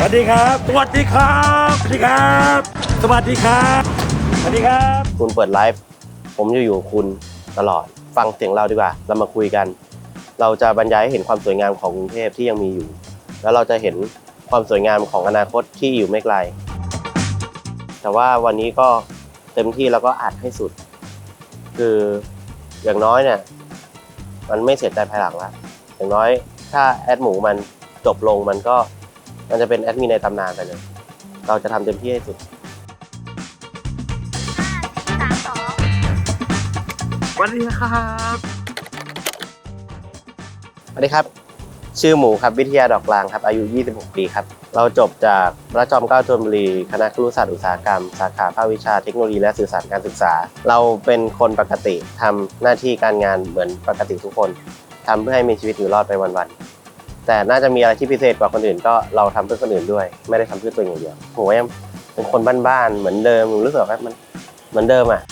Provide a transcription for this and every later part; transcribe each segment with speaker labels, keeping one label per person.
Speaker 1: สวัสดีครับ สวัสดีครับ สวัสดีครับ สวัสดีครับ สวัสดีครับ
Speaker 2: คุณเปิดไลฟ์ผมจะอยู่คุณตลอด ฟังเสียงเราดีกว่า เรามาคุยกัน เราจะบรรยายให้เห็นความสวยงามของกรุงเทพที่ยังมีอยู่ แล้วเราจะเห็นความสวยงามของอนาคตที่อยู่ไม่ไกล แต่ว่าวันนี้ก็เต็มที่แล้วก็อัดให้สุด คืออย่างน้อยเนี่ย มันไม่เสียใจภายหลังละอย่างน้อยถ้าแอดหมูมันจบลงมันก็ มันจะเป็นแอดมินในตำนานไปเลย เราจะทำเต็มที่ให้สุด
Speaker 1: สวัสดีครับ
Speaker 2: สวัสดีครับ ชื่อหมูครับวิทยาดอกกลางครับ อายุ 26 ปีครับ เราจบจากพระจอมเกล้าธนบุรี คณะครุศาสตร์อุตสาหกรรม สาขาภาควิชาเทคโนโลยีและสื่อสารการศึกษา เราเป็นคนปกติทำหน้าที่การงานเหมือนปกติทุกคนทำเพื่อให้มีชีวิตอยู่รอดไปวันๆ แต่น่าจะมีอะไรที่พิเศษกว่าคนอื่นก็เราทำเพื่อคนอื่นด้วย ไม่ได้ทำเพื่อตัวเองอย่างเดียวผมว่ายังเป็นคนบ้านๆเหมือนเดิมรู้สึกว่ามันเหมือนเดิมอะ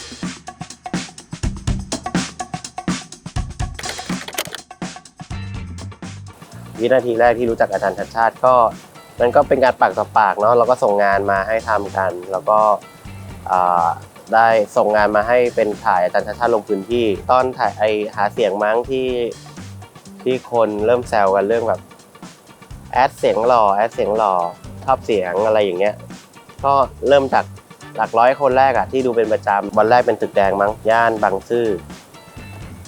Speaker 2: วินาทีแรกที่รู้จักอาจารย์ชัดชาติก็ มันก็เป็นการปากต่อปากเนาะเราก็ส่งงานมาให้ทำกัน แล้วก็อ่าได้ส่งงานมาให้เป็นถ่ายอาจารย์ชัดชาติลงพื้นที่ ตอนถ่ายไอหาเสียงมั้งที่ ที่คนเริ่มแซวกันเรื่องแบบแอดเสียงหล่อแอดเสียงหล่อชอบเสียงอะไรอย่างเงี้ยก็เริ่มจากหลักร้อยคนแรกอะที่ดูเป็นประจำวันแรกเป็นตึกแดงมั้งย่านบางซื่อ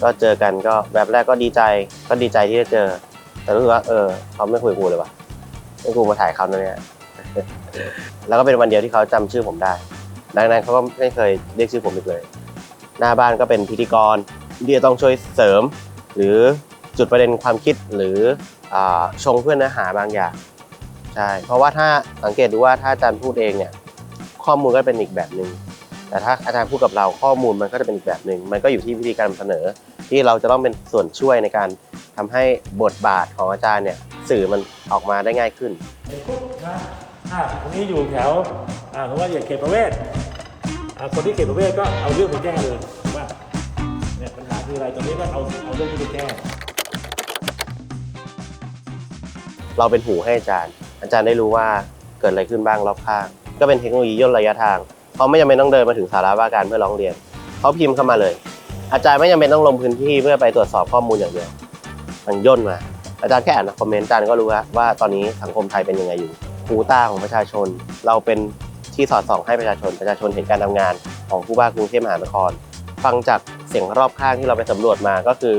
Speaker 2: ก็เจอกันก็แบบแรกก็ดีใจก็ดีใจที่ได้เจอ แต่รู้สึกว่าเออเขาไม่คุยกูเลยว่ะไม่กูมาถ่ายเขานเนี่ยแล้วก็เป็นวันเดียวที่เขาจำชื่อผมได้ ดังนั้นเขาก็ไม่เคยเรียกชื่อผมอีกเลย หน้าบ้านก็เป็นพิธีกรที่จะต้องช่วยเสริม หรือ จุดประเด็นความคิดหรืออชงเพื่อนเนื้อหาบางอย่างใช่เพราะว่าถ้าสังเกตดูว่าถ้าอาจารย์พูดเองเนี่ยข้อมูลก็เป็นอีกแบบหนึ่งแต่ถ้าอาจารย์พูดกับเราข้อมูลมันก็จะเป็นอีกแบบหนึ่งมันก็อยู่ที่วิธีการเสนอ ที่เราจะต้องเป็นส่วนช่วยในการทำให้บทบาทของอาจารย์เนี่ยสื่อมันออกมาได้ง่ายขึ้น
Speaker 1: ปุ๊บนะอ่าตรงนี้อยู่แถวอ่าผมว่าอย่างเขตประเวศอ่าคนที่เขตประเวศก็เอาเรื่องไปแก้เลยว่าเนี่ยปัญหาคืออะไรตรงนี้ก็เอาเอาเรื่องที่ไปแก้
Speaker 2: เราเป็นหูให้อาจารย์ อาจารย์ได้รู้ว่าเกิดอะไรขึ้นบ้างรอบข้าง ก็เป็นเทคโนโลยีย่นระยะทางเขาไม่จำเป็นต้องเดินมาถึงสาระว่าการเพื่อร้องเรียนเขาพิมพ์เข้ามาเลย อาจารย์ไม่จำเป็นต้องลงพื้นที่เพื่อไปตรวจสอบข้อมูลอย่างเดียวมันย่นมา อาจารย์แค่อ่านคอมเมนต์อาจารย์ก็รู้แล้วว่าตอนนี้สังคมไทยเป็นยังไงอยู่หูตาของประชาชน เราเป็นที่สอดส่องให้ประชาชนประชาชนเห็นการทำงานของผู้ว่ากรุงเทพมหานคร ฟังจากเสียงรอบข้างที่เราไปสำรวจมาก็คือ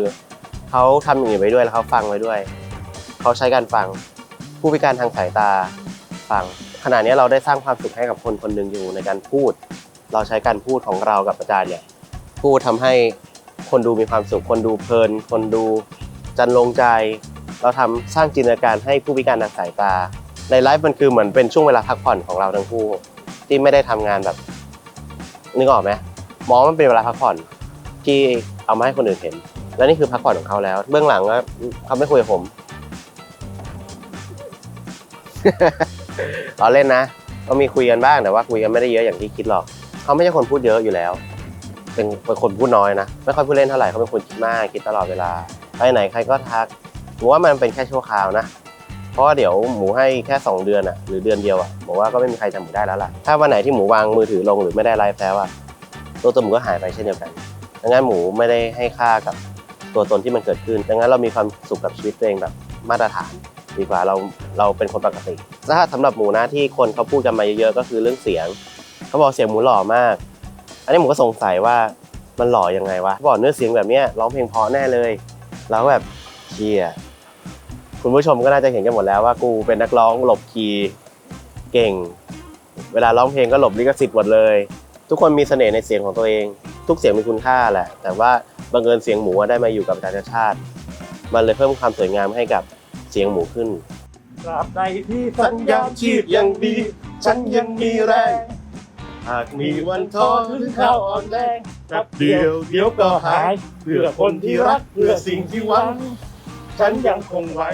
Speaker 2: เขาทำอย่างนี้ไว้ด้วยแล้วเขาฟังไว้ด้วย เขาใช้การฟัง ผู้พิการทางสายตาฟังขณะนี้เราได้สร้างความสุขให้กับคนคนหนึ่งอยู่ในการพูด เราใช้การพูดของเรากับอาจารย์เนี่ยพูดทำให้คนดูมีความสุข คนดูเพลิน คนดูจันลงใจ เราทำสร้างจินตนาการให้ผู้พิการทางสายตา ในไลฟ์มันคือเหมือนเป็นช่วงเวลาพักผ่อนของเราทั้งคู่ ที่ไม่ได้ทำงานแบบนึกออกไหมมองมันเป็นเวลาพักผ่อนที่เอามาให้คนอื่นเห็น และนี่คือพักผ่อนของเขาแล้ว เบื้องหลังก็เขาไม่คุยกับผม เราเล่นนะ ก็มีคุยกันบ้างแต่ว่าคุยกันไม่ได้เยอะอย่างที่คิดหรอก เขาไม่ใช่คนพูดเยอะอยู่แล้ว เป็นเป็นคนพูดน้อยนะ ไม่ค่อยพูดเล่นเท่าไหร่เขาเป็นคนคิดมากคิดตลอดเวลา ไปไหนใครก็ทักหมูว่ามันเป็นแค่ชั่วคราวนะ เพราะว่าเดี๋ยวหมูให้แค่ 2 เดือนอะหรือเดือนเดียวอะบอกว่าก็ไม่มีใครจำหมูได้แล้วล่ะ ถ้าวันไหนที่หมูวางมือถือลงหรือไม่ได้ไลฟ์แล้วอะตัวตนหมูก็หายไปเช่นเดียวกันดังนั้นหมูไม่ได้ให้ค่ากับตัวตนที่มันเกิดขึ้นดังนั้นเรามีความสุขกับชีวิตตัวเองแบบมาตรฐาน ดีกว่าเราเราเป็นคนปกติถ้าสำหรับหมูนะที่คนเขาพูดกันมาเยอะๆก็คือเรื่องเสียงเขาบอกเสียงหมูหล่อมาก อันนี้หมูก็สงสัยว่ามันหล่อยังไงวะบอกเนื้อเสียงแบบเนี้ยร้องเพลงเพราะแน่เลยเราก็แบบเชียคุณผู้ชมก็น่าจะเห็นกันหมดแล้วว่ากูเป็นนักร้องหลบคีย์เก่ง เวลาร้องเพลงก็หลบลิขสิทธิ์หมดเลย ทุกคนมีเสน่ห์ในเสียงของตัวเอง ทุกเสียงมีคุณค่าแหละ แต่ว่าบังเอิญเสียงหมูได้มาอยู่กับประชาชาติ มันเลยเพิ่มความสวยงามให้กับ เสียงหมูขึ้น
Speaker 1: ตราบใดที่
Speaker 2: สัญญาณชีพยังดี ฉันยังมีแรง หากมีวันท้อถึงข้าวอ่อนแรงแป๊บเดียวเดี๋ยวก็หาย เพื่อคนที่รักเพื่อสิ่งที่หวัง ฉันยังคงไว้